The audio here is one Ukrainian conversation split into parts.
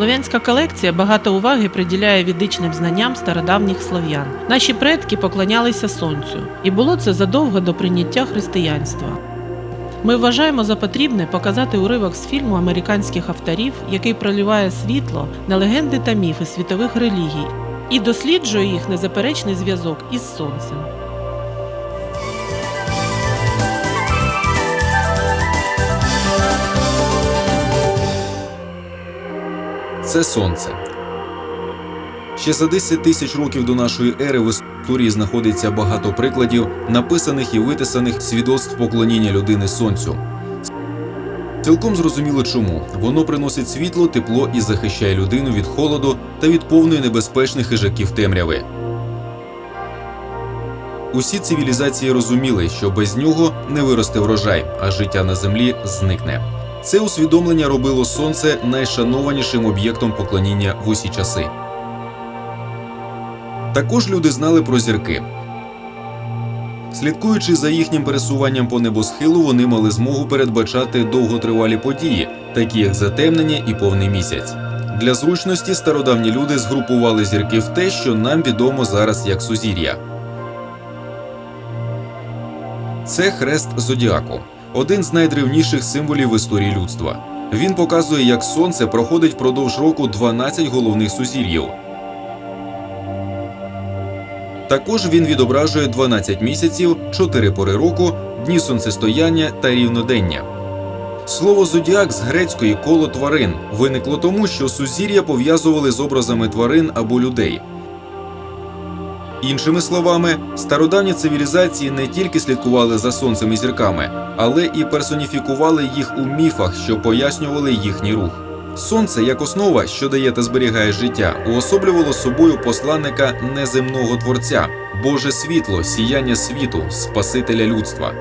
Слов'янська колекція багато уваги приділяє відичним знанням стародавніх слов'ян. Наші предки поклонялися сонцю, і було це задовго до прийняття християнства. Ми вважаємо за потрібне показати уривок з фільму американських авторів, який проливає світло на легенди та міфи світових релігій і досліджує їх незаперечний зв'язок із сонцем. Це сонце. Ще за 10 тисяч років до нашої ери в історії знаходиться багато прикладів, написаних і витисаних свідоцтв поклоніння людини сонцю. Цілком зрозуміло чому воно приносить світло, тепло і захищає людину від холоду та від повної небезпечних хижаків темряви. Усі цивілізації розуміли, що без нього не виросте врожай, а життя на землі зникне. Це усвідомлення робило сонце найшанованішим об'єктом поклоніння в усі часи. Також люди знали про зірки. Слідкуючи за їхнім пересуванням по небосхилу, вони мали змогу передбачати довготривалі події, такі як затемнення і повний місяць. Для зручності стародавні люди згрупували зірки в те, що нам відомо зараз як сузір'я. Це хрест зодіаку, один з найдревніших символів історії людства. Він показує, як сонце проходить впродовж року 12 головних сузір'їв. Також він відображує 12 місяців, 4 пори року, дні сонцестояння та рівнодення. Слово зодіак з грецької коло тварин виникло тому, що сузір'я пов'язували з образами тварин або людей. Іншими словами, стародавні цивілізації не тільки слідкували за сонцем і зірками, але і персоніфікували їх у міфах, що пояснювали їхній рух. Сонце, як основа, що дає та зберігає життя, уособлювало собою посланника неземного творця, Боже світло, сіяння світу, Спасителя людства.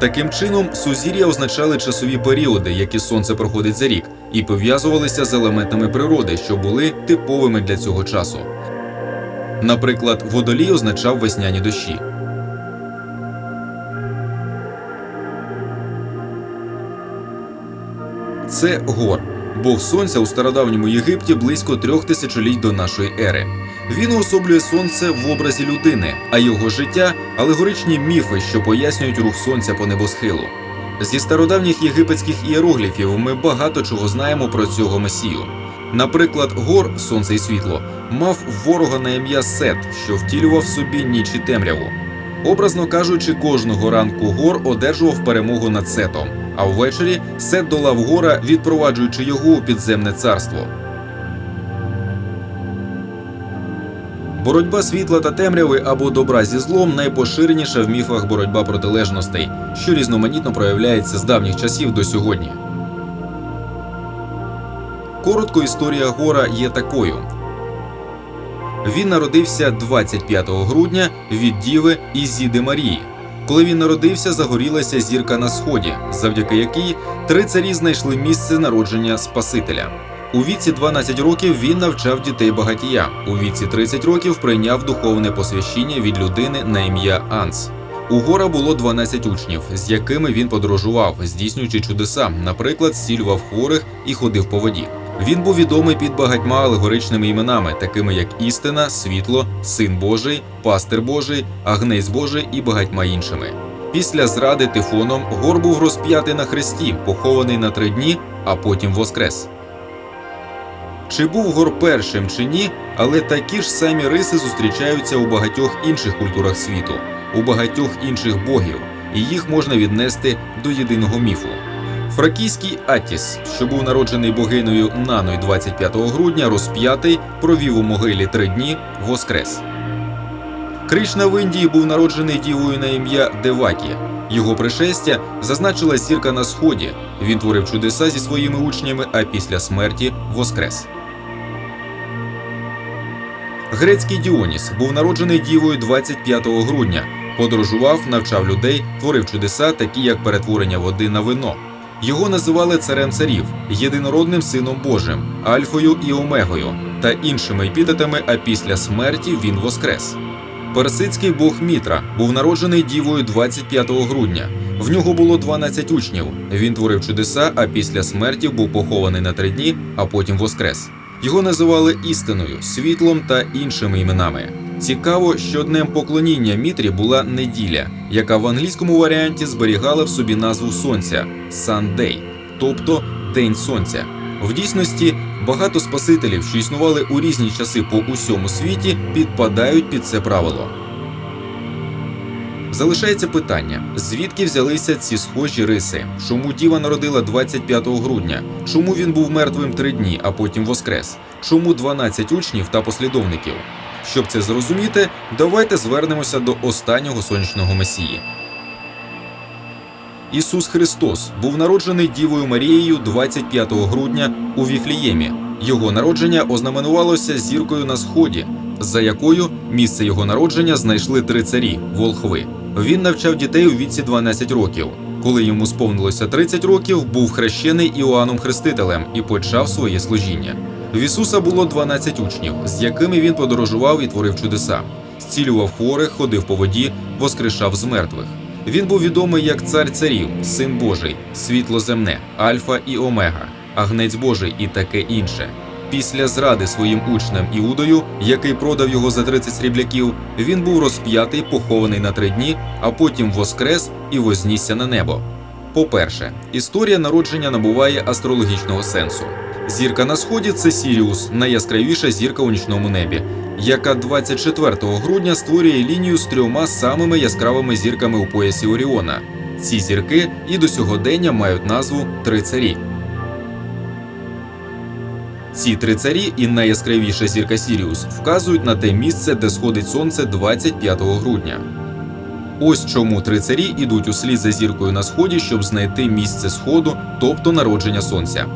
Таким чином, сузір'я означали часові періоди, які сонце проходить за рік, і пов'язувалися з елементами природи, що були типовими для цього часу. Наприклад, водолій означав весняні дощі. Це гор, бог сонця у стародавньому Єгипті близько трьох тисячоліть до нашої ери. Він уособлює сонце в образі людини, а його життя алегоричні міфи, що пояснюють рух сонця по небосхилу. Зі стародавніх єгипетських ієрогліфів ми багато чого знаємо про цього месію. Наприклад, гор сонце і світло мав ворога на ім'я Сет, що втілював собі ніч і темряву. Образно кажучи, кожного ранку гор одержував перемогу над Сетом, а ввечері Сет долав гора, відпроваджуючи його у підземне царство. Боротьба світла та темряви або добра зі злом найпоширеніша в міфах боротьба протилежностей, що різноманітно проявляється з давніх часів до сьогодні. Коротко історія Гора є такою. Він народився 25 грудня від Діви Ізіди Марії. Коли він народився, загорілася зірка на сході, завдяки якій три царі знайшли місце народження Спасителя. У віці 12 років він навчав дітей багатія. У віці 30 років прийняв духовне посвящення від людини на ім'я Анс. У гора було 12 учнів, з якими він подорожував, здійснюючи чудеса, наприклад, зцілював хворих і ходив по воді. Він був відомий під багатьма алегоричними іменами, такими як істина, світло, син Божий, пастир Божий, агнець Божий і багатьма іншими. Після зради тифоном гор був розп'ятий на хресті, похований на три дні, а потім воскрес. Чи був гор першим чи ні, але такі ж самі риси зустрічаються у багатьох інших культурах світу, у багатьох інших богів, і їх можна віднести до єдиного міфу. Фракійський Атіс, що був народжений богинею Наною 25 грудня, розп'ятий, провів у могилі три дні, воскрес. Кришна в Індії був народжений дівою на ім'я Девакі. Його пришестя зазначила зірка на сході. Він творив чудеса зі своїми учнями, а після смерті воскрес. Грецький Діоніс був народжений дівою 25 грудня. Подорожував, навчав людей, творив чудеса, такі як перетворення води на вино. Його називали царем царів, єдинородним сином Божим, Альфою і Омегою та іншими епітетами, а після смерті він воскрес. Персидський бог Мітра був народжений дівою 25 грудня. В нього було 12 учнів. Він творив чудеса, а після смерті був похований на три дні, а потім воскрес. Його називали істиною, світлом та іншими іменами. Цікаво, що днем поклоніння Мітрі була неділя, яка в англійському варіанті зберігала в собі назву сонця Sunday, тобто День Сонця. В дійсності багато спасителів, що існували у різні часи по усьому світі, підпадають під це правило. Залишається питання: звідки взялися ці схожі риси? Чому діва народила 25 грудня? Чому він був мертвим три дні, а потім воскрес? Чому 12 учнів та послідовників? Щоб це зрозуміти, давайте звернемося до останнього сонячного месії. Ісус Христос був народжений Дівою Марією 25 грудня у Віфліємі. Його народження ознаменувалося зіркою на сході, за якою місце його народження знайшли три царі волхви. Він навчав дітей у віці 12 років. Коли йому сповнилося 30 років, був хрещений Іоанном Хрестителем і почав своє служіння. В Ісуса було 12 учнів, з якими він подорожував і творив чудеса, зцілював хворих, ходив по воді, воскрешав з мертвих. Він був відомий як цар царів, син Божий, світло земне, Альфа і Омега, агнець Божий і таке інше. Після зради своїм учнем Іудою, який продав його за 30 срібляків, він був розп'ятий, похований на три дні, а потім воскрес і вознісся на небо. По-перше, історія народження набуває астрологічного сенсу. Зірка на сході це Сіріус, найяскравіша зірка у нічному небі, яка 24 грудня створює лінію з трьома самими яскравими зірками у поясі Оріона. Ці зірки і до сьогодення мають назву Три царі. Ці три царі і найяскравіша зірка Сіріус вказують на те місце, де сходить сонце 25 грудня. Ось чому три царі ідуть услід за зіркою на сході, щоб знайти місце сходу, тобто народження сонця.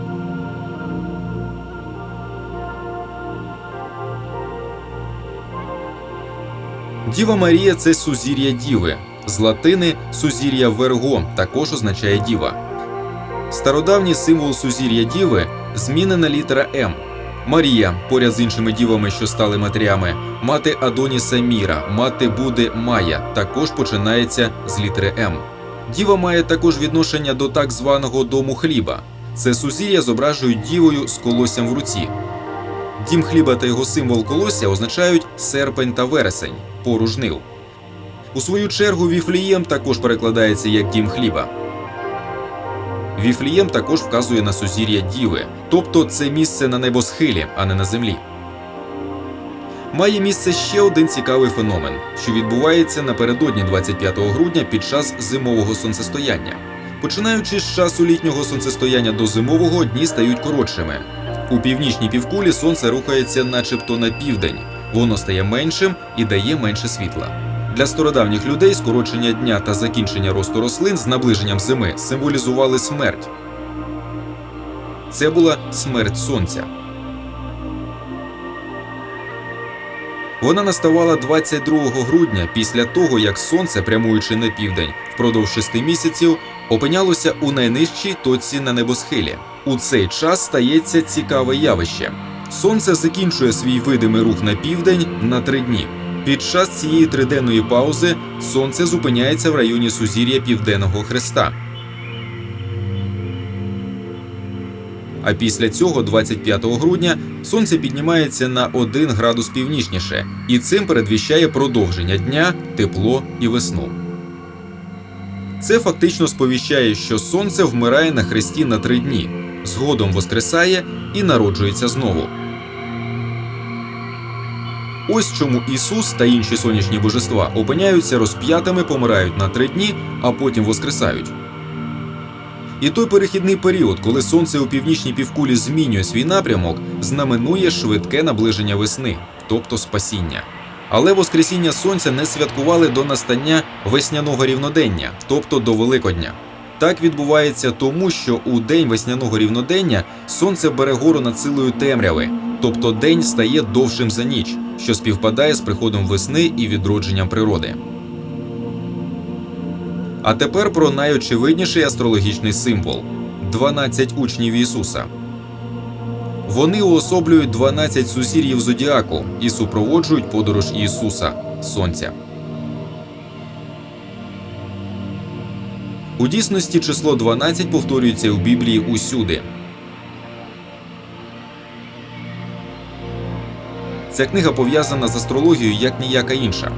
Діва Марія це сузір'я Діви. З латини сузір'я Верго також означає діва. Стародавній символ сузір'я Діви змінена літера М. Марія, поряд з іншими дівами, що стали матерями, мати Адоніса Міра, мати Буди Майя, також починається з літери М. Діва має також відношення до так званого дому хліба. Це сузір'я зображують дівою з колоссям в руці. Дім хліба та його символ колосся означають серпень та вересень, пору. У свою чергу Віфлієм також перекладається як дім хліба. Віфлієм також вказує на сузір'я Діви, тобто це місце на небосхилі, а не на землі. Має місце ще один цікавий феномен, що відбувається напередодні 25 грудня під час зимового сонцестояння. Починаючи з часу літнього сонцестояння до зимового, дні стають коротшими. У північній півкулі сонце рухається начебто на південь, воно стає меншим і дає менше світла. Для стародавніх людей скорочення дня та закінчення росту рослин з наближенням зими символізували смерть. Це була смерть сонця. Вона наставала 22 грудня після того, як сонце, прямуючи на південь впродовж шести місяців, опинялося у найнижчій точці на небосхилі. У цей час стається цікаве явище. Сонце закінчує свій видимий рух на південь на три дні. Під час цієї триденної паузи сонце зупиняється в районі сузір'я Південного Хреста. А після цього, 25 грудня, сонце піднімається на 1 градус північніше, і цим передвіщає продовження дня, тепло і весну. Це фактично сповіщає, що сонце вмирає на хресті на три дні, згодом воскресає і народжується знову. Ось чому Ісус та інші сонячні божества опиняються розп'ятими, помирають на три дні, а потім воскресають. І той перехідний період, коли сонце у північній півкулі змінює свій напрямок, знаменує швидке наближення весни, тобто спасіння. Але Воскресіння Сонця не святкували до настання весняного рівнодення, тобто до Великодня. Так відбувається тому, що у день весняного рівнодення сонце бере гору над силою темряви, тобто день стає довшим за ніч, що співпадає з приходом весни і відродженням природи. А тепер про найочевидніший астрологічний символ 12 учнів Ісуса. Вони уособлюють 12 сусір'їв зодіаку і супроводжують подорож Ісуса. сонця. У дійсності число 12 повторюється у Біблії усюди. Ця книга пов'язана з астрологією як ніяка інша.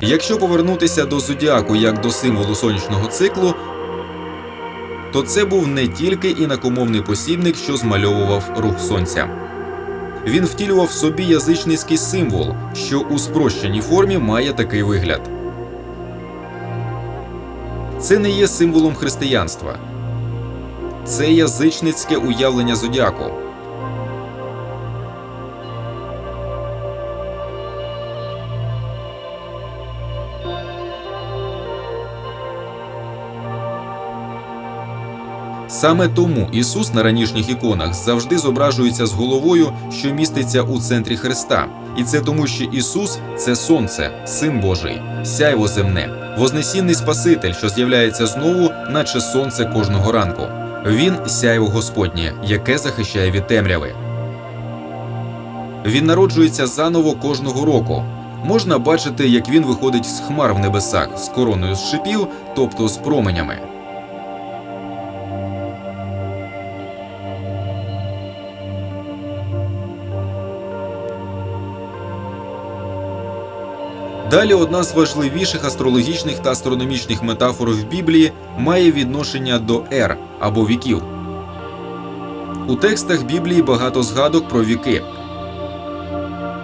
Якщо повернутися до зодіаку як до символу сонячного циклу, то це був не тільки інакомовний посібник, що змальовував рух сонця. Він втілював в собі язичницький символ, що у спрощеній формі має такий вигляд. Це не є символом християнства. Це язичницьке уявлення зодіаку. Саме тому Ісус на ранішніх іконах завжди зображується з головою, що міститься у центрі Христа. І це тому, що Ісус це сонце, син Божий, сяйво земне, вознесінний Спаситель, що з'являється знову, наче сонце кожного ранку. Він сяйво Господнє, яке захищає від темряви. Він народжується заново кожного року. Можна бачити, як він виходить з хмар в небесах з короною з шипів, тобто з променями. Далі одна з важливіших астрологічних та астрономічних метафор в Біблії має відношення до ер або віків. У текстах Біблії багато згадок про віки.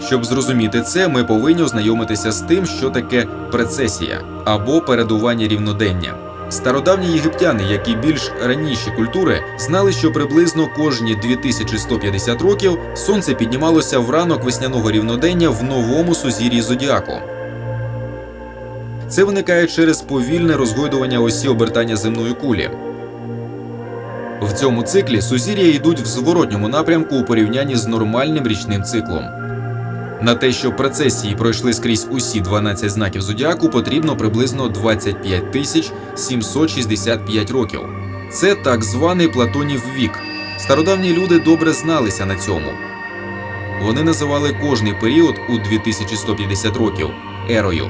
Щоб зрозуміти це, ми повинні ознайомитися з тим, що таке прецесія або передування рівнодення. Стародавні єгиптяни, як і більш раніші культури, знали, що приблизно кожні 2150 років сонце піднімалося в ранок весняного рівнодення в новому сузір'ї зодіаку. Це виникає через повільне розгойдування осі обертання земної кулі. В цьому циклі сузір'я йдуть в зворотньому напрямку у порівнянні з нормальним річним циклом. На те, щоб процесії пройшли скрізь усі 12 знаків зодіаку, потрібно приблизно 25 тисяч 765 років. Це так званий Платонів вік. Стародавні люди добре зналися на цьому. Вони називали кожний період у 2150 років ерою.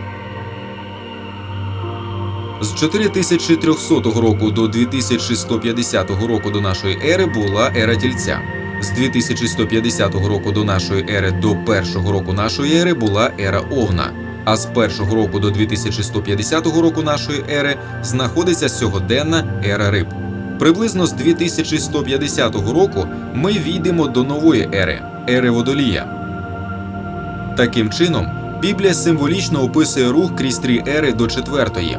З 4300 року до 2150 року до нашої ери була ера тільця. З 2150 року до нашої ери до першого року нашої ери була ера Овна. А з першого року до 2150 року нашої ери знаходиться сьогоденна ера риб. Приблизно з 2150 року ми війдемо до нової ери ери водолія. Таким чином, Біблія символічно описує рух крізь три ери до четвертої.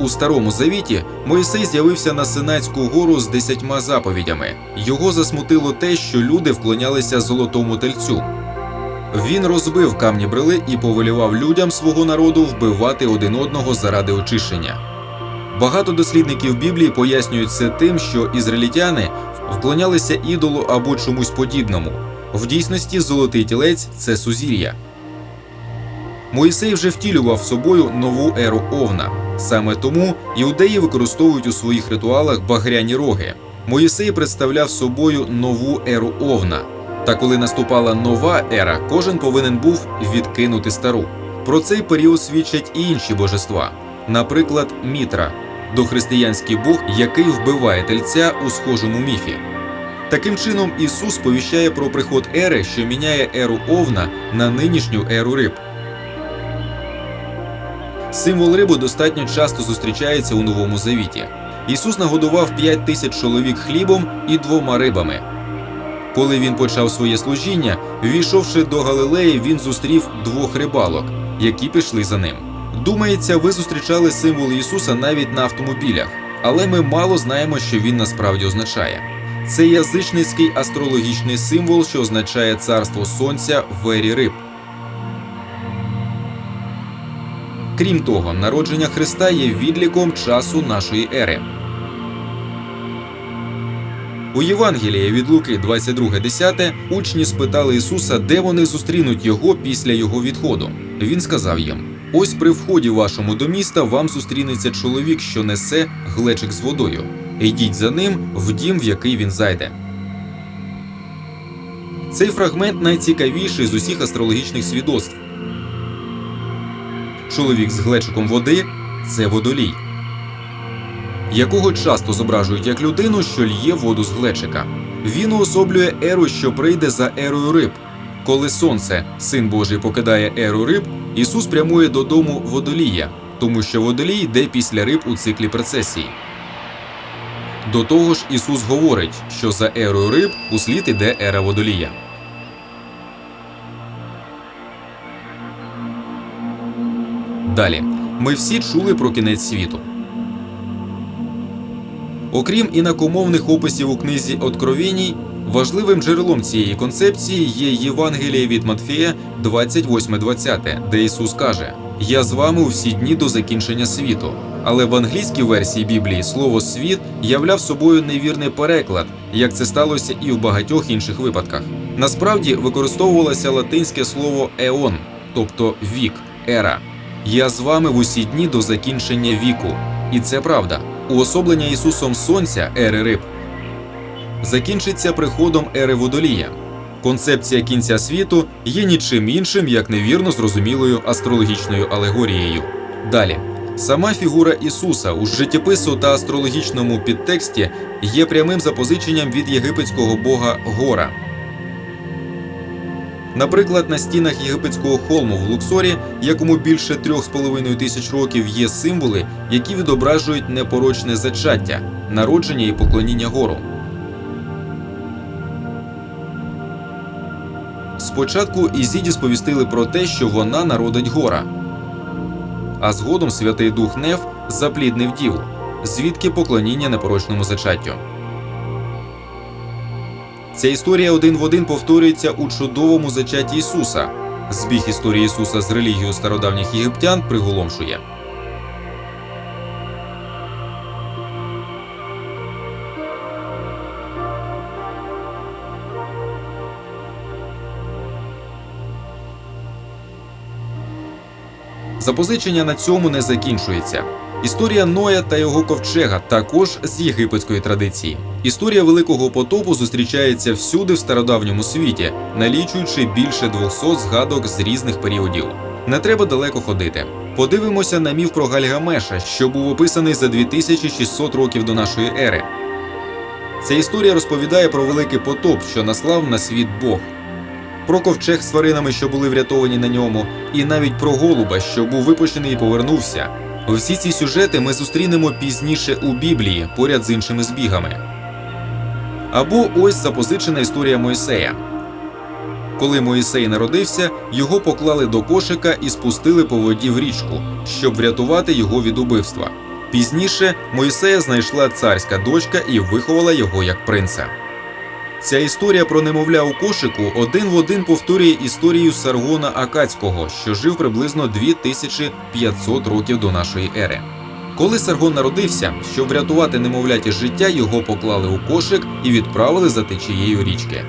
У старому завіті Мойсей з'явився на Синайську гору з десятьма заповідями. Його засмутило те, що люди вклонялися золотому тельцю. Він розбив камні брили і повелівав людям свого народу вбивати один одного заради очищення. Багато дослідників Біблії пояснюють це тим, що ізраїльтяни вклонялися ідолу або чомусь подібному. В дійсності золотий тілець це сузір'я. Моїсей вже втілював собою нову еру Овна. Саме тому іудеї використовують у своїх ритуалах багряні роги. Моїсей представляв собою нову еру Овна. Та коли наступала нова ера, кожен повинен був відкинути стару. Про цей період свідчать і інші божества, наприклад, Мітра, дохристиянський бог, який вбиває тельця у схожому міфі. Таким чином, Ісус сповіщає про приход ери, що міняє еру Овна на нинішню еру риб. Символ риби достатньо часто зустрічається у Новому Завіті. Ісус нагодував 5 тисяч чоловік хлібом і двома рибами. Коли він почав своє служіння, війшовши до Галилеї, він зустрів двох рибалок, які пішли за ним. Думається, ви зустрічали символ Ісуса навіть на автомобілях, але ми мало знаємо, що він насправді означає. Це язичницький астрологічний символ, що означає царство сонця в ері риб. Крім того, народження Христа є відліком часу нашої ери. У Євангелії від Луки 22.10 учні спитали Ісуса, де вони зустрінуть його після його відходу. Він сказав їм: Ось при вході вашому до міста вам зустрінеться чоловік, що несе глечик з водою. Йдіть за ним в дім, в який він зайде. Цей фрагмент найцікавіший з усіх астрологічних свідоцтв. Чоловік з глечиком води це водолій, якого часто зображують як людину, що лє воду з глечика. Він уособлює еру, що прийде за ерою риб. Коли сонце, син Божий, покидає еру риб, Ісус прямує додому водолія, тому що водолій йде після риб у циклі процесії. До того ж, Ісус говорить, що за ерою риб услід іде ера водолія. Далі ми всі чули про кінець світу. Окрім інакомовних описів у книзі Откровіній, важливим джерелом цієї концепції є Євангеліє від Матфея 28.20, де Ісус каже: Я з вами у всі дні до закінчення світу. Але в англійській версії Біблії слово світ являв собою невірний переклад, як це сталося і в багатьох інших випадках. Насправді використовувалося латинське слово еон, тобто вік, ера. Я з вами в усі дні до закінчення віку. І це правда. Уособлення Ісусом Сонця, ери риб, закінчиться приходом ери водолія. Концепція кінця світу є нічим іншим, як невірно зрозумілою астрологічною алегорією. Далі. Сама фігура Ісуса у життєпису та астрологічному підтексті є прямим запозиченням від єгипетського бога Гора. Наприклад, на стінах єгипетського холму в Луксорі, якому більше трьох з половиною тисяч років є символи, які відображують непорочне зачаття, народження і поклоніння гору. Спочатку Ізіді сповістили про те, що вона народить гора. А згодом Святий Дух Неф запліднив діву, звідки поклоніння непорочному зачаттю. Ця історія один в один повторюється у чудовому зачатті Ісуса. Збіг історії Ісуса з релігією стародавніх єгиптян приголомшує. Запозичення на цьому не закінчується. Історія Ноя та його ковчега також з єгипетської традиції. Історія великого потопу зустрічається всюди в стародавньому світі, налічуючи більше 200 згадок з різних періодів. Не треба далеко ходити. Подивимося на міф про Гальгамеша, що був описаний за 2600 років до нашої ери. Ця історія розповідає про великий потоп, що наслав на світ Бог про ковчег з тваринами, що були врятовані на ньому, і навіть про голуба, що був випущений і повернувся. Всі ці сюжети ми зустрінемо пізніше у Біблії поряд з іншими збігами. Або ось запозичена історія Мойсея. Коли Моїсей народився, його поклали до кошика і спустили по воді в річку, щоб врятувати його від убивства. Пізніше Мойсея знайшла царська дочка і виховала його як принца. Ця історія про немовля у кошику один в один повторює історію Саргона Акацького, що жив приблизно 2500 років до нашої ери. Коли Саргон народився, щоб врятувати немовляті життя, його поклали у кошик і відправили за течією річки.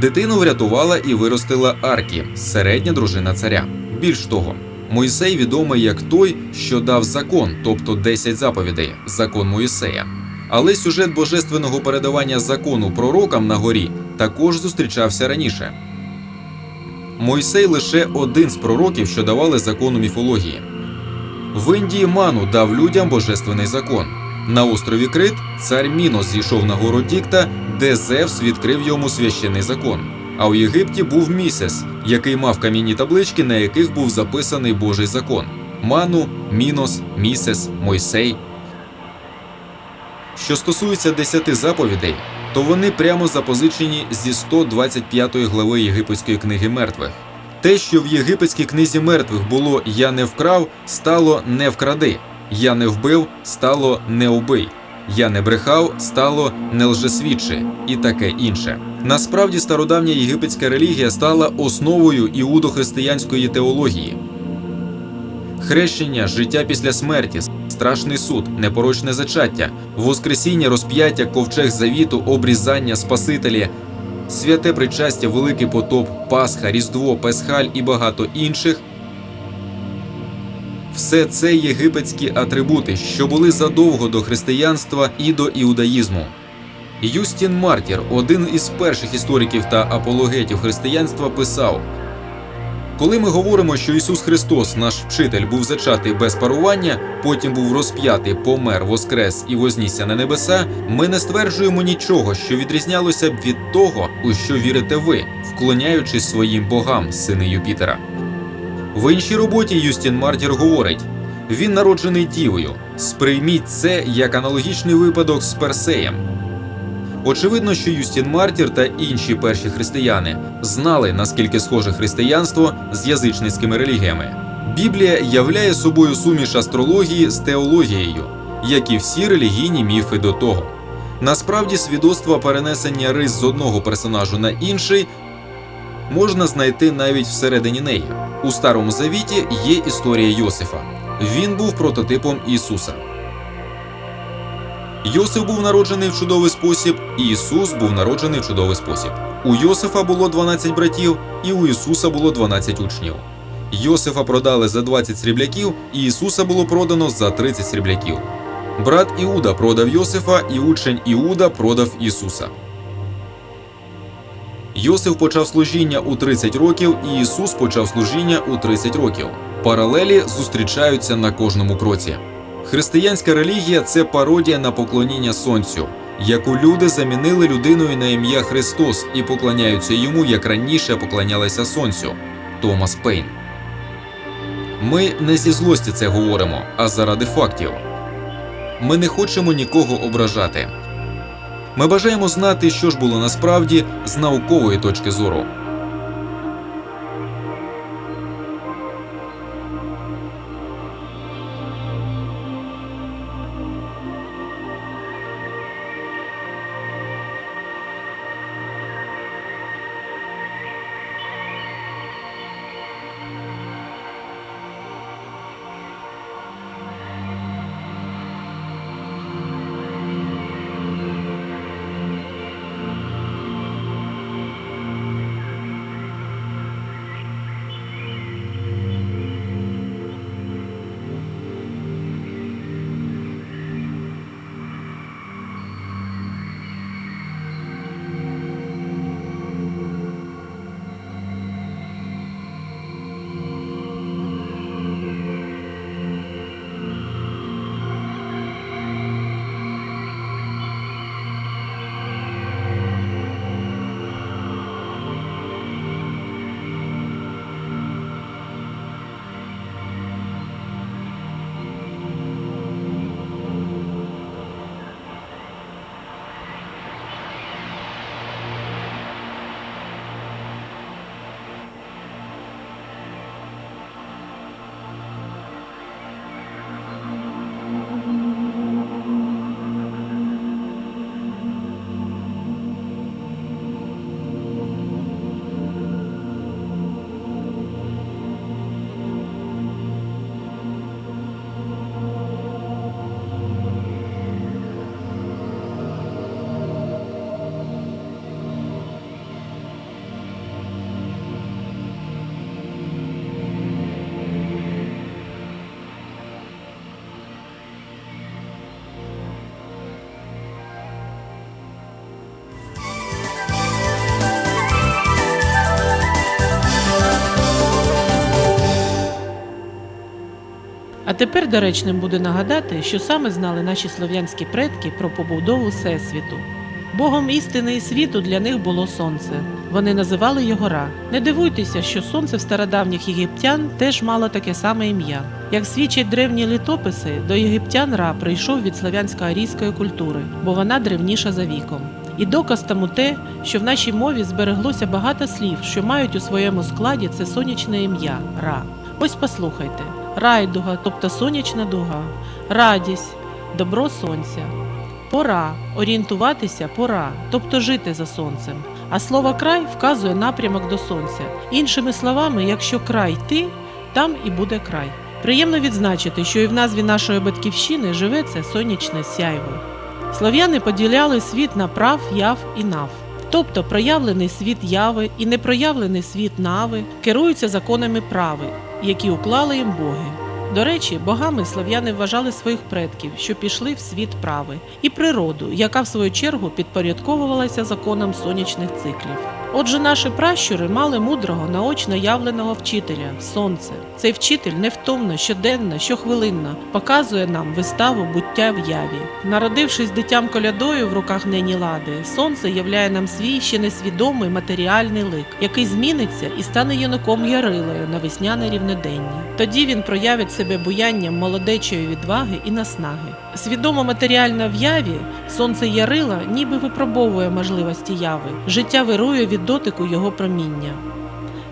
Дитину врятувала і виростила Аркі, середня дружина царя. Більш того, Мойсей відомий як той, що дав закон, тобто 10 заповідей, закон Моїсея. Але сюжет божественного передавання закону пророкам на горі також зустрічався раніше. Мойсей лише один з пророків, що давали закон у міфології. В Індії Ману дав людям божественний закон. На острові Крит цар Мінос зійшов на гору Дікта, де Зевс відкрив йому священний закон. А у Єгипті був місяць, який мав камінні таблички, на яких був записаний Божий закон: Ману, Мінос, Місес, Мойсей. Що стосується десяти заповідей, то вони прямо запозичені зі 125 глави Єгипетської книги мертвих. Те, що в єгипетській книзі мертвих було Я не вкрав, стало не вкради, я не вбив, стало не убий, я не брехав, стало не лжесвідчи і таке інше. Насправді стародавня єгипетська релігія стала основою іудохристиянської теології. Хрещення, життя після смерті, страшний суд, непорочне зачаття, воскресіння, розп'яття, ковчег завіту, обрізання, спасителі, святе причастя, великий потоп, Пасха, Різдво, Песхаль і багато інших. Все це єгипетські атрибути, що були задовго до християнства і до іудаїзму. Юстін Мартір, один із перших істориків та апологетів християнства, писав: Коли ми говоримо, що Ісус Христос, наш вчитель, був зачатий без парування, потім був розп'ятий, помер, воскрес і вознісся на небеса, ми не стверджуємо нічого, що відрізнялося б від того, у що вірите ви, вклоняючись своїм богам, сини Юпітера. В іншій роботі Юстін Мартір говорить: він народжений дівою. Сприйміть це як аналогічний випадок з Персеєм. Очевидно, що Юстін Мартір та інші перші християни знали, наскільки схоже християнство з язичницькими релігіями. Біблія являє собою суміш астрології з теологією, як і всі релігійні міфи до того. Насправді, свідоцтва перенесення рис з одного персонажу на інший можна знайти навіть всередині неї. У Старому Завіті є історія Йосифа. Він був прототипом Ісуса. Йосиф був народжений в чудовий спосіб, і Ісус був народжений в чудовий спосіб. У Йосифа було 12 братів, і у Ісуса було 12 учнів. Йосифа продали за 20 срібляків, і Ісуса було продано за 30 срібляків. Брат Іуда продав Йосифа, і учень Іуда продав Ісуса. Йосиф почав служіння у 30 років, і Ісус почав служіння у 30 років. Паралелі зустрічаються на кожному кроці. Християнська релігія це пародія на поклоніння сонцю, яку люди замінили людиною на ім'я Христос і поклоняються йому, як раніше поклонялися сонцю. Томас Пейн. Ми не зі злості це говоримо, а заради фактів. Ми не хочемо нікого ображати. Ми бажаємо знати, що ж було насправді з наукової точки зору. Тепер доречним буде нагадати, що саме знали наші слов'янські предки про побудову Всесвіту. Богом істини і світу для них було сонце. Вони називали його Ра. Не дивуйтеся, що сонце в стародавніх єгиптян теж мало таке саме ім'я. Як свідчать древні літописи, до єгиптян Ра прийшов від славянсько-арійської культури, бо вона древніша за віком. І доказ тому те, що в нашій мові збереглося багато слів, що мають у своєму складі це сонячне ім'я Ра. Ось послухайте: райдуга, тобто сонячна дуга, радість, добро сонця, пора, орієнтуватися пора, тобто жити за сонцем. А слово край вказує напрямок до сонця. Іншими словами, якщо край ти, там і буде край. Приємно відзначити, що і в назві нашої батьківщини живе це сонячне сяйво. Слов'яни поділяли світ на прав, яв і нав. Тобто проявлений світ яви і непроявлений світ нави керуються законами прави, які уклали їм боги. До речі, богами слов'яни вважали своїх предків, що пішли в світ прави, і природу, яка в свою чергу підпорядковувалася законам сонячних циклів. Отже, наші пращури мали мудрого наочно явленого вчителя сонце. Цей вчитель невтомно, щоденно, щохвилинно показує нам виставу буття в яві. Народившись дитям колядою в руках нені лади, сонце являє нам свій ще несвідомий матеріальний лик, який зміниться і стане юнаком Ярилою на весняне рівнодення. Тоді він проявить себе буянням молодечої відваги і наснаги. Свідомо матеріально в яві сонце Ярила ніби випробовує можливості яви. Життя вирує від дотику його проміння.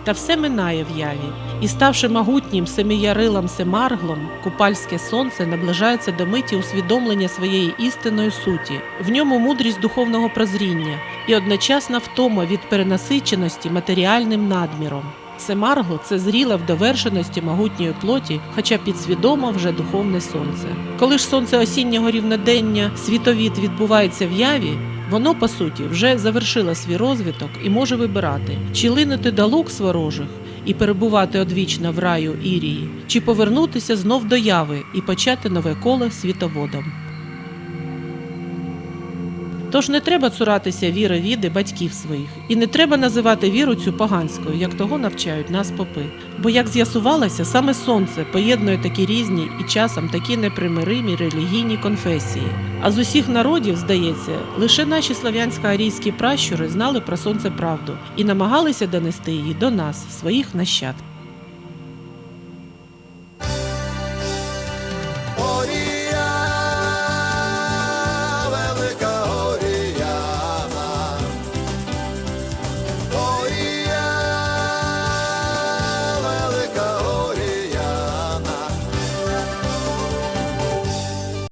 Та все минає в яві, і ставши могутнім семиярилом семарглом, купальське сонце наближається до миті усвідомлення своєї істинної суті, в ньому мудрість духовного прозріння і одночасна втома від перенасиченості матеріальним надміром. Семаргло це зріле в довершеності могутньої плоті, хоча підсвідомо вже духовне сонце. Коли ж сонце осіннього рівнодення світовід відбувається в яві, Воно, по суті, вже завершило свій розвиток і може вибирати, чи линути до лук сворожих і перебувати одвічно в раю Ірії, чи повернутися знов до яви і почати нове коло світоводом. Тож не треба цуратися віри віди батьків своїх, і не треба називати віру цю поганською, як того навчають нас попи. Бо, як з'ясувалося, саме сонце поєднує такі різні і часом такі непримиримі релігійні конфесії. А з усіх народів, здається, лише наші слав'янсько-арійські пращури знали про сонце правду і намагалися донести її до нас, своїх нащадків.